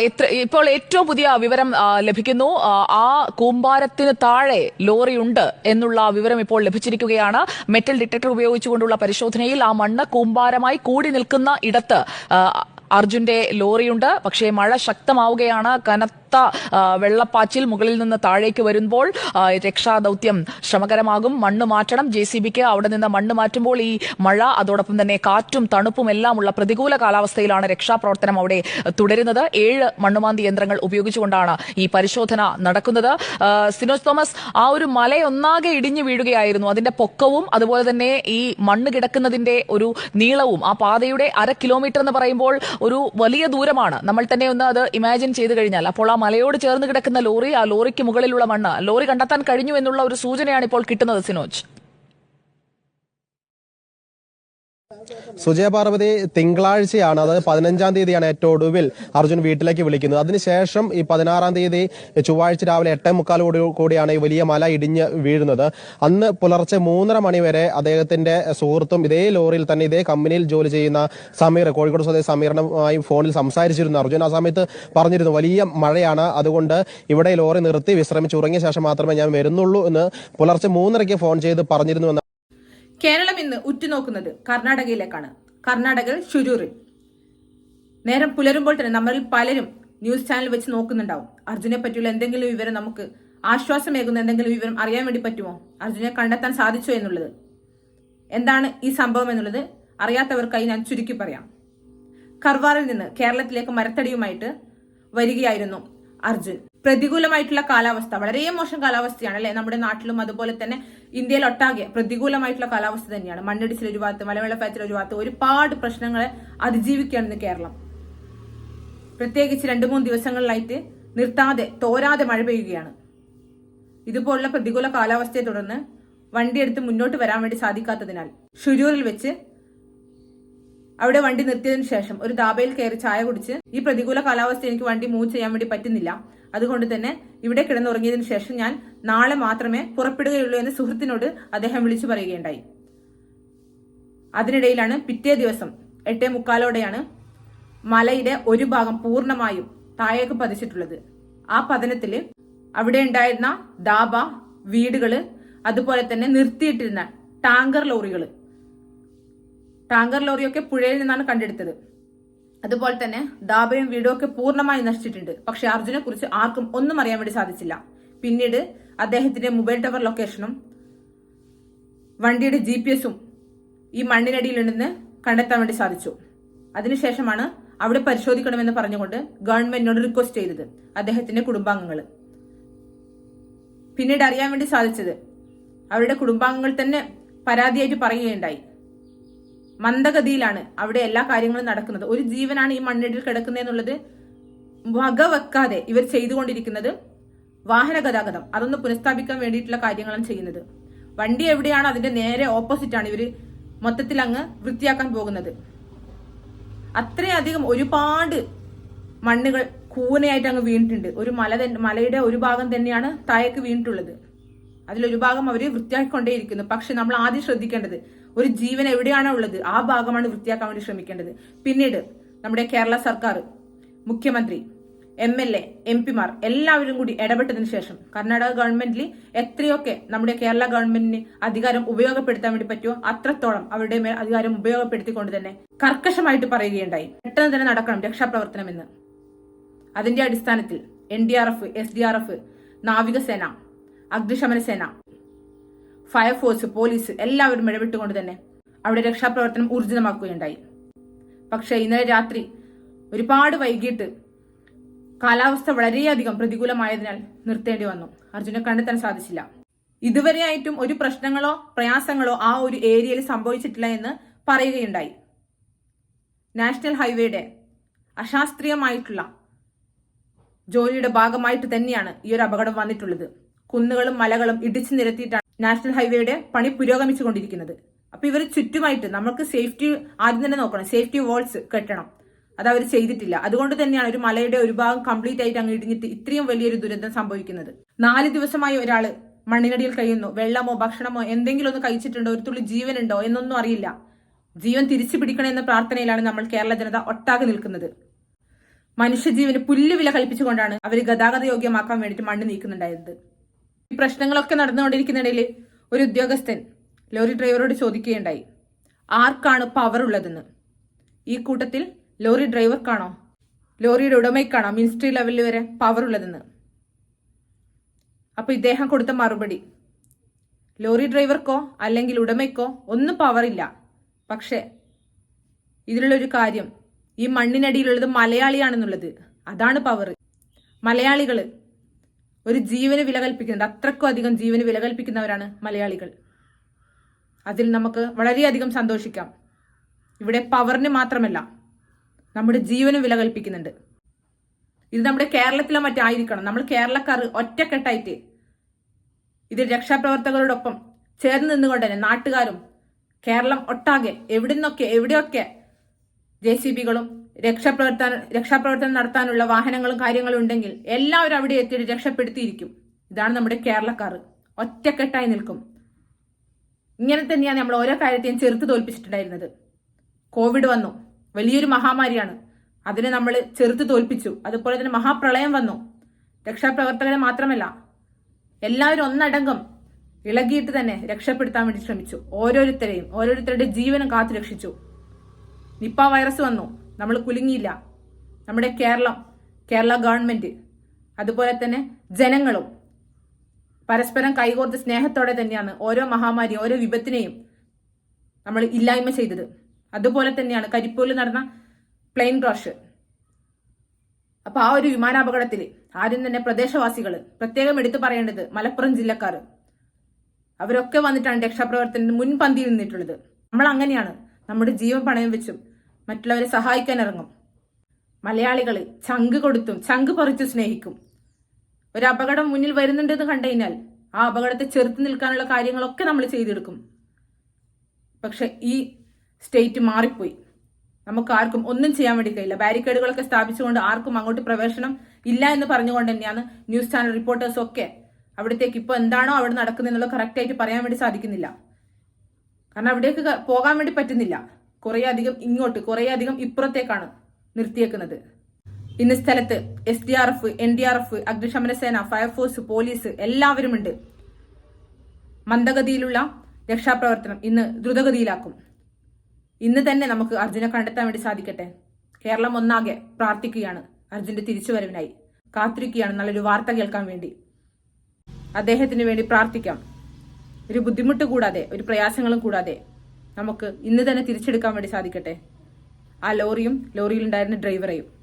എത്ര ഇപ്പോൾ ഏറ്റവും പുതിയ വിവരം ലഭിക്കുന്നു. ആ, കൂമ്പാരത്തിന് താഴെ ലോറി ഉണ്ട് എന്നുള്ള വിവരം ഇപ്പോൾ ലഭിച്ചിരിക്കുകയാണ്. മെറ്റൽ ഡിറ്റക്ടർ ഉപയോഗിച്ചുകൊണ്ടുള്ള പരിശോധനയിൽ ആ മണ്ണ് കൂമ്പാരമായി കൂടി നിൽക്കുന്ന ഇടത്ത് അർജുന്റെ ലോറിയുണ്ട്. പക്ഷേ മഴ ശക്തമാവുകയാണ്. കനത്ത വെള്ളപ്പാച്ചിൽ മുകളിൽ നിന്ന് താഴേക്ക് വരുമ്പോൾ രക്ഷാദൌത്യം ശ്രമകരമാകും. മണ്ണ് മാറ്റണം. ജെ സി ബിക്ക് അവിടെ നിന്ന് മണ്ണ് മാറ്റുമ്പോൾ ഈ മഴ അതോടൊപ്പം തന്നെ കാറ്റും തണുപ്പും എല്ലാമുള്ള പ്രതികൂല കാലാവസ്ഥയിലാണ് രക്ഷാപ്രവർത്തനം അവിടെ തുടരുന്നത്. ഏഴ് മണ്ണുമാന്തി യന്ത്രങ്ങൾ ഉപയോഗിച്ചുകൊണ്ടാണ് ഈ പരിശോധന നടക്കുന്നത്. സിനോജ് തോമസ് ആ ഒരു മലയൊന്നാകെ ഇടിഞ്ഞു വീഴുകയായിരുന്നു. അതിന്റെ പൊക്കവും അതുപോലെ തന്നെ ഈ മണ്ണ് കിടക്കുന്നതിന്റെ ഒരു നീളവും ആ പാതയുടെ അര കിലോമീറ്റർ എന്ന് പറയുമ്പോൾ ഒരു വലിയ ദൂരമാണ്. നമ്മൾ തന്നെ ഒന്ന് അത് ഇമാജിൻ ചെയ്ത് കഴിഞ്ഞാൽ. അപ്പോൾ ആ മലയോട് ചേർന്ന് കിടക്കുന്ന ലോറി ആ ലോറിക്ക് മുകളിലുള്ള മണ്ണ് ലോറി കണ്ടെത്താൻ കഴിഞ്ഞു എന്നുള്ള ഒരു സൂചനയാണ് ഇപ്പോൾ കിട്ടുന്നത് സിനോജ്. സുജയ പാർവതി തിങ്കളാഴ്ചയാണ് അതായത് പതിനഞ്ചാം തീയതിയാണ് ഏറ്റവും ഒടുവിൽ അർജുൻ വീട്ടിലേക്ക് വിളിക്കുന്നത്. അതിനുശേഷം ഈ പതിനാറാം തീയതി ചൊവ്വാഴ്ച രാവിലെ എട്ടേ മുക്കാലോട് കൂടിയാണ് ഈ വലിയ മല ഇടിഞ്ഞ് വീഴുന്നത്. അന്ന് പുലർച്ചെ മൂന്നര മണി വരെ അദ്ദേഹത്തിന്റെ സുഹൃത്തും ഇതേ ലോറിയിൽ തന്നെ ഇതേ കമ്പനിയിൽ ജോലി ചെയ്യുന്ന സമീർ കോഴിക്കോട് സ്വദേശി സമീറിനുമായി ഫോണിൽ സംസാരിച്ചിരുന്നു. അർജുൻ ആ സമയത്ത് പറഞ്ഞിരുന്നു വലിയ മഴയാണ് അതുകൊണ്ട് ഇവിടെ ലോറി നിർത്തി വിശ്രമിച്ച് ഉറങ്ങിയ ശേഷം മാത്രമേ ഞാൻ വരുന്നുള്ളൂ എന്ന് പുലർച്ചെ മൂന്നരയ്ക്ക് ഫോൺ ചെയ്ത് പറഞ്ഞിരുന്നു കേരളം ഇന്ന് ഉറ്റുനോക്കുന്നത് കർണാടകയിലേക്കാണ്. കർണാടകയിൽ ഷുരൂറിൽ നേരം പുലരുമ്പോൾ തന്നെ നമ്മളിൽ പലരും ന്യൂസ് ചാനൽ വെച്ച് നോക്കുന്നുണ്ടാവും. അർജുനെ പറ്റിയുള്ള എന്തെങ്കിലും വിവരം നമുക്ക് ആശ്വാസമേകുന്ന എന്തെങ്കിലും വിവരം അറിയാൻ വേണ്ടി പറ്റുമോ? അർജുനെ കണ്ടെത്താൻ സാധിച്ചോ എന്നുള്ളത്. എന്താണ് ഈ സംഭവം എന്നുള്ളത് അറിയാത്തവർക്കായി ഞാൻ ചുരുക്കി പറയാം. കർവാറിൽ നിന്ന് കേരളത്തിലേക്ക് മരത്തടിയുമായിട്ട് വരികയായിരുന്നു അർജുൻ. പ്രതികൂലമായിട്ടുള്ള കാലാവസ്ഥ വളരെ മോശം കാലാവസ്ഥയാണ് അല്ലെ? നമ്മുടെ നാട്ടിലും അതുപോലെ തന്നെ ഇന്ത്യയിൽ ഒട്ടാകെ പ്രതികൂലമായിട്ടുള്ള കാലാവസ്ഥ തന്നെയാണ്. മണ്ണിടിച്ചിൽ ഒരു ഭാഗത്ത് മലവെള്ളപ്പാച്ചിൽ ഒരു ഭാഗത്ത് ഒരുപാട് പ്രശ്നങ്ങളെ അതിജീവിക്കുകയാണ് കേരളം. പ്രത്യേകിച്ച് രണ്ടു മൂന്ന് ദിവസങ്ങളിലായിട്ട് നിർത്താതെ തോരാതെ മഴ പെയ്യുകയാണ്. ഇതുപോലുള്ള പ്രതികൂല കാലാവസ്ഥയെ തുടർന്ന് വണ്ടിയെടുത്ത് മുന്നോട്ട് വരാൻ വേണ്ടി സാധിക്കാത്തതിനാൽ ഷുരൂരിൽ വെച്ച് അവിടെ വണ്ടി നിർത്തിയതിനു ശേഷം ഒരു ദാബയിൽ കയറി ചായ കുടിച്ച് ഈ പ്രതികൂല കാലാവസ്ഥ എനിക്ക് വണ്ടി മൂവ് ചെയ്യാൻ വേണ്ടി പറ്റുന്നില്ല. അതുകൊണ്ട് തന്നെ ഇവിടെ കിടന്നുറങ്ങിയതിനു ശേഷം ഞാൻ നാളെ മാത്രമേ പുറപ്പെടുകയുള്ളൂ എന്ന് സുഹൃത്തിനോട് അദ്ദേഹം വിളിച്ചു പറയുകയുണ്ടായി. അതിനിടയിലാണ് പിറ്റേ ദിവസം എട്ടേ മുക്കാലോടെയാണ് മലയുടെ ഒരു ഭാഗം പൂർണമായും താഴേക്ക് പതിച്ചിട്ടുള്ളത്. ആ പതനത്തിൽ അവിടെ ഉണ്ടായിരുന്ന ദാബ വീടുകൾ അതുപോലെ തന്നെ നിർത്തിയിട്ടിരുന്ന ടാങ്കർ ലോറികൾ. ടാങ്കർ ലോറിയൊക്കെ പുഴയിൽ നിന്നാണ് കണ്ടെടുത്തത്. അതുപോലെ തന്നെ ദാബയും വീടും ഒക്കെ പൂർണമായി നശിച്ചിട്ടുണ്ട്. പക്ഷെ അർജുനെ കുറിച്ച് ആർക്കും ഒന്നും അറിയാൻ വേണ്ടി സാധിച്ചില്ല. പിന്നീട് അദ്ദേഹത്തിന്റെ മൊബൈൽ ടവർ ലൊക്കേഷനും വണ്ടിയുടെ ജി പി എസും ഈ മണ്ണിനടിയിലുണ്ടെന്ന് കണ്ടെത്താൻ വേണ്ടി സാധിച്ചു. അതിനുശേഷമാണ് അവിടെ പരിശോധിക്കണമെന്ന് പറഞ്ഞുകൊണ്ട് ഗവൺമെന്റിനോട് റിക്വസ്റ്റ് ചെയ്തത് അദ്ദേഹത്തിന്റെ കുടുംബാംഗങ്ങൾ പിന്നീട് അറിയാൻ വേണ്ടി സാധിച്ചത് അവരുടെ കുടുംബാംഗങ്ങൾ തന്നെ പരാതിയായിട്ട് പറയുകയുണ്ടായി. മന്ദഗതിയിലാണ് അവിടെ എല്ലാ കാര്യങ്ങളും നടക്കുന്നത്. ഒരു ജീവനാണ് ഈ മണ്ണിടിൽ കിടക്കുന്നത് എന്നുള്ളത് വകവെക്കാതെ ഇവർ ചെയ്തുകൊണ്ടിരിക്കുന്നത് വാഹന ഗതാഗതം. അതൊന്ന് പുനഃസ്ഥാപിക്കാൻ വേണ്ടിയിട്ടുള്ള കാര്യങ്ങളാണ് ചെയ്യുന്നത്. വണ്ടി എവിടെയാണ് അതിന്റെ നേരെ ഓപ്പോസിറ്റ് ആണ് ഇവർ മൊത്തത്തിൽ അങ്ങ് വൃത്തിയാക്കാൻ പോകുന്നത്. അത്രയധികം ഒരുപാട് മണ്ണുകൾ കൂനയായിട്ട് അങ്ങ് വീണിട്ടുണ്ട്. ഒരു മല മലയുടെ ഒരു ഭാഗം തന്നെയാണ് താഴേക്ക് വീണിട്ടുള്ളത്. അതിലൊരു ഭാഗം അവർ വൃത്തിയാക്കിക്കൊണ്ടേയിരിക്കുന്നു. പക്ഷെ നമ്മൾ ആദ്യം ശ്രദ്ധിക്കേണ്ടത് ഒരു ജീവൻ എവിടെയാണോ ഉള്ളത് ആ ഭാഗമാണ് വൃത്തിയാക്കാൻ വേണ്ടി ശ്രമിക്കേണ്ടത്. പിന്നീട് നമ്മുടെ കേരള സർക്കാർ മുഖ്യമന്ത്രി എം എൽ എ എം പിമാർ എല്ലാവരും കൂടി ഇടപെട്ടതിന് ശേഷം കർണാടക ഗവൺമെന്റിൽ എത്രയൊക്കെ നമ്മുടെ കേരള ഗവൺമെന്റിന് അധികാരം ഉപയോഗപ്പെടുത്താൻ വേണ്ടി പറ്റുമോ അത്രത്തോളം അവരുടെ മേൽ അധികാരം ഉപയോഗപ്പെടുത്തിക്കൊണ്ട് തന്നെ കർക്കശമായിട്ട് പറയുകയുണ്ടായി. പെട്ടെന്ന് തന്നെ നടക്കണം രക്ഷാപ്രവർത്തനം എന്ന്. അതിന്റെ അടിസ്ഥാനത്തിൽ N D R F S D R F നാവികസേന അഗ്നിശമന സേന ഫയർഫോഴ്സ് പോലീസ് എല്ലാവരും ഇടപെട്ടുകൊണ്ട് തന്നെ അവിടെ രക്ഷാപ്രവർത്തനം ഊർജിതമാക്കുകയുണ്ടായി. പക്ഷേ ഇന്നലെ രാത്രി ഒരുപാട് വൈകിട്ട് കാലാവസ്ഥ വളരെയധികം പ്രതികൂലമായതിനാൽ നിർത്തേണ്ടി വന്നു. അർജുനെ കണ്ടെത്താൻ സാധിച്ചില്ല. ഇതുവരെയായിട്ടും ഒരു പ്രശ്നങ്ങളോ പ്രയാസങ്ങളോ ആ ഒരു ഏരിയയിൽ സംഭവിച്ചിട്ടില്ല എന്ന് പറയുകയുണ്ടായി. നാഷണൽ ഹൈവേയുടെ അശാസ്ത്രീയമായിട്ടുള്ള ജോലിയുടെ ഭാഗമായിട്ട് തന്നെയാണ് ഈ ഒരു അപകടം വന്നിട്ടുള്ളത്. കുന്നുകളും മലകളും ഇടിച്ചു നിരത്തിയിട്ടാണ് നാഷണൽ ഹൈവേയുടെ പണി പുരോഗമിച്ചുകൊണ്ടിരിക്കുന്നത്. അപ്പൊ ഇവർ ചുറ്റുമായിട്ട് നമുക്ക് സേഫ്റ്റി ആദ്യം തന്നെ നോക്കണം. സേഫ്റ്റി വാൾസ് കെട്ടണം. അത് അവർ ചെയ്തിട്ടില്ല. അതുകൊണ്ട് തന്നെയാണ് ഒരു മലയുടെ ഒരു ഭാഗം കംപ്ലീറ്റ് ആയിട്ട് അങ്ങ് ഇടിഞ്ഞിട്ട് ഇത്രയും വലിയൊരു ദുരന്തം സംഭവിക്കുന്നത്. നാല് ദിവസമായി ഒരാൾ മണ്ണിനടിയിൽ കഴിയുന്നു. വെള്ളമോ ഭക്ഷണമോ എന്തെങ്കിലും ഒന്ന് കഴിച്ചിട്ടുണ്ടോ? ഒരു തുള്ളി ജീവനുണ്ടോ എന്നൊന്നും അറിയില്ല. ജീവൻ തിരിച്ചു പിടിക്കണമെന്ന പ്രാർത്ഥനയിലാണ് നമ്മൾ കേരള ജനത ഒട്ടാകെ നിൽക്കുന്നത്. മനുഷ്യജീവന് പുല്ല് വില കൽപ്പിച്ചുകൊണ്ടാണ് അവർ ഗതാഗത യോഗ്യമാക്കാൻ വേണ്ടിയിട്ട് മണ്ണ് നീക്കുന്നുണ്ടായിരുന്നത് ഈ പ്രശ്നങ്ങളൊക്കെ നടന്നുകൊണ്ടിരിക്കുന്നിടയിൽ ഒരു ഉദ്യോഗസ്ഥൻ ലോറി ഡ്രൈവറോട് ചോദിക്കുകയുണ്ടായി. ആർക്കാണ് പവർ ഉള്ളതെന്ന്? ഈ കൂട്ടത്തിൽ ലോറി ഡ്രൈവർക്കാണോ? ലോറിയുടെ ഉടമയ്ക്കാണോ? മിനിസ്ട്രി ലെവലിൽ വരെ പവർ ഉള്ളതെന്ന്. അപ്പൊ ഇദ്ദേഹം കൊടുത്ത മറുപടി ലോറി ഡ്രൈവർക്കോ അല്ലെങ്കിൽ ഉടമയ്ക്കോ ഒന്നും പവർ ഇല്ല. പക്ഷേ ഇതിലുള്ളൊരു കാര്യം ഈ മണ്ണിനടിയിലുള്ളത് മലയാളിയാണെന്നുള്ളത്. അതാണ് പവർ മലയാളികൾ ഒരു ജീവന് വില കൽപ്പിക്കുന്നുണ്ട്. അത്രക്കും അധികം ജീവന് വില കൽപ്പിക്കുന്നവരാണ് മലയാളികൾ. അതിൽ നമുക്ക് വളരെയധികം സന്തോഷിക്കാം. ഇവിടെ പവറിന് മാത്രമല്ല നമ്മുടെ ജീവനും വില കൽപ്പിക്കുന്നുണ്ട്. ഇത് നമ്മുടെ കേരളത്തിലെ മറ്റായിരിക്കണം. നമ്മൾ കേരളക്കാർ ഒറ്റക്കെട്ടായിട്ട് ഇത് രക്ഷാപ്രവർത്തകരോടൊപ്പം ചേർന്ന് നിന്നുകൊണ്ട് തന്നെ നാട്ടുകാരും കേരളം ഒട്ടാകെ എവിടെ നിന്നൊക്കെ എവിടെയൊക്കെ ജെ സി ബികളും രക്ഷാപ്രവർത്തന രക്ഷാപ്രവർത്തനം നടത്താനുള്ള വാഹനങ്ങളും കാര്യങ്ങളും ഉണ്ടെങ്കിൽ എല്ലാവരും അവിടെ എത്തിയിട്ട് രക്ഷപ്പെടുത്തിയിരിക്കും. ഇതാണ് നമ്മുടെ കേരളക്കാർ. ഒറ്റക്കെട്ടായി നിൽക്കും. ഇങ്ങനെ തന്നെയാണ് നമ്മൾ ഓരോ കാര്യത്തെയും ചെറുത്ത് തോൽപ്പിച്ചിട്ടുണ്ടായിരുന്നത്. കോവിഡ് വന്നു. വലിയൊരു മഹാമാരിയാണ്. അതിനെ നമ്മൾ ചെറുത്ത് തോൽപ്പിച്ചു. അതുപോലെ തന്നെ മഹാപ്രളയം വന്നു. രക്ഷാപ്രവർത്തകരെ മാത്രമല്ല എല്ലാവരും ഒന്നടങ്കം ഇളകിയിട്ട് തന്നെ രക്ഷപ്പെടുത്താൻ വേണ്ടി ശ്രമിച്ചു. ഓരോരുത്തരെയും ഓരോരുത്തരുടെ ജീവനും കാത്തു രക്ഷിച്ചു. നിപ്പ വൈറസ് വന്നു. നമ്മൾ കുലുങ്ങിയില്ല. നമ്മുടെ കേരളം കേരള ഗവൺമെന്റ് അതുപോലെ തന്നെ ജനങ്ങളും പരസ്പരം കൈകോർത്ത് സ്നേഹത്തോടെ തന്നെയാണ് ഓരോ മഹാമാരി ഓരോ വിപത്തിനെയും നമ്മൾ ഇല്ലായ്മ ചെയ്തത്. അതുപോലെ തന്നെയാണ് കരിപ്പൂരിൽ നടന്ന പ്ലെയിൻ ക്രാഷ് അപ്പോൾ ആ ഒരു വിമാനാപകടത്തിൽ ആദ്യം തന്നെ പ്രദേശവാസികൾ പ്രത്യേകം എടുത്തു പറയേണ്ടത് മലപ്പുറം ജില്ലക്കാർ. അവരൊക്കെ വന്നിട്ടാണ് രക്ഷാപ്രവർത്തനത്തിന് മുൻപന്തിയിൽ നിന്നിട്ടുള്ളത്. നമ്മൾ അങ്ങനെയാണ് നമ്മുടെ ജീവൻ പണയം വെച്ചും മറ്റുള്ളവരെ സഹായിക്കാൻ ഇറങ്ങും മലയാളികൾ ചങ്ക് കൊടുത്തും ചങ്ക് പറിച്ച് സ്നേഹിക്കും. ഒരു അപകടം മുന്നിൽ വരുന്നുണ്ടെന്ന് കണ്ടു കഴിഞ്ഞാൽ ആ അപകടത്തെ ചെറുത്ത് നിൽക്കാനുള്ള കാര്യങ്ങളൊക്കെ നമ്മൾ ചെയ്തെടുക്കും. പക്ഷെ ഈ സ്റ്റേറ്റ് മാറിപ്പോയി. നമുക്ക് ആർക്കും ഒന്നും ചെയ്യാൻ വേണ്ടി കഴിയില്ല. ബാരിക്കേഡുകളൊക്കെ സ്ഥാപിച്ചുകൊണ്ട് ആർക്കും അങ്ങോട്ട് പ്രവേശനം ഇല്ല എന്ന് പറഞ്ഞുകൊണ്ട് തന്നെയാണ് ന്യൂസ് ചാനൽ റിപ്പോർട്ടേഴ്സും ഒക്കെ അവിടത്തേക്ക് ഇപ്പോൾ എന്താണോ അവിടെ നടക്കുന്നത് എന്നുള്ളത് ആയിട്ട് പറയാൻ വേണ്ടി സാധിക്കുന്നില്ല. കാരണം അവിടേക്ക് പോകാൻ വേണ്ടി പറ്റുന്നില്ല. കുറേ അധികം ഇങ്ങോട്ട് കുറേ അധികം ഇപ്പുറത്തേക്കാണ് നിർത്തിയേക്കുന്നത്. ഇന്ന് സ്ഥലത്ത് S D R F N D R F അഗ്നിശമന സേന ഫയർഫോഴ്സ് പോലീസ് എല്ലാവരുമുണ്ട്. മന്ദഗതിയിലുള്ള രക്ഷാപ്രവർത്തനം ഇന്ന് ദ്രുതഗതിയിലാക്കും. ഇന്ന് തന്നെ നമുക്ക് അർജുനെ കണ്ടെത്താൻ വേണ്ടി സാധിക്കട്ടെ. കേരളം ഒന്നാകെ പ്രാർത്ഥിക്കുകയാണ് അർജുന്റെ തിരിച്ചുവരവിനായി. കാത്തിരിക്കുകയാണ് നല്ലൊരു വാർത്ത കേൾക്കാൻ വേണ്ടി. അദ്ദേഹത്തിന് വേണ്ടി പ്രാർത്ഥിക്കാം. ഒരു ബുദ്ധിമുട്ട് കൂടാതെ ഒരു പ്രയാസങ്ങളും കൂടാതെ നമുക്ക് ഇന്ന് തന്നെ തിരിച്ചെടുക്കാൻ വേണ്ടി സാധിക്കട്ടെ? ആ ലോറിയും ലോറിയിലുണ്ടായിരുന്ന ഡ്രൈവറെയും